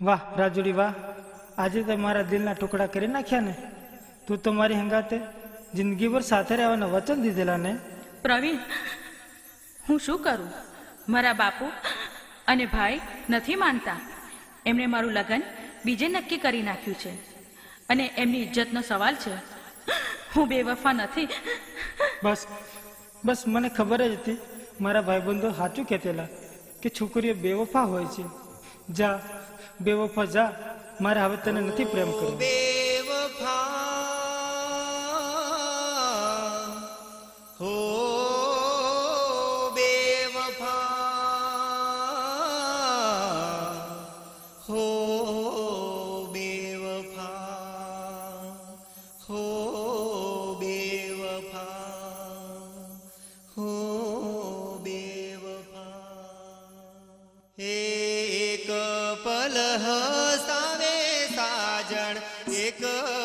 વાહ રાજુડી વાહ. આજે તો મારા દિલના ટુકડા કરી નાખ્યા ને. તું તો મારી હંગાતે જિંદગીભર સાથે રહેવાના વચન દીધેલા ને. પ્રવીણ હું શું કરું? મારા બાપુ અને ભાઈ નથી માનતા. એમણે મારું લગ્ન બીજે નક્કી કરી નાખ્યું છે. અને એમની ઇજ્જતનો સવાલ છે હું બેવફા નથી. બસ બસ મને ખબર જ હતી. મારા ભાઈબંધો સાચું કહેતેલા કે છોકરીઓ બેવફા હોય છે. જા બેવફા જા. મારે હવે તને નથી પ્રેમ કરવો. देखा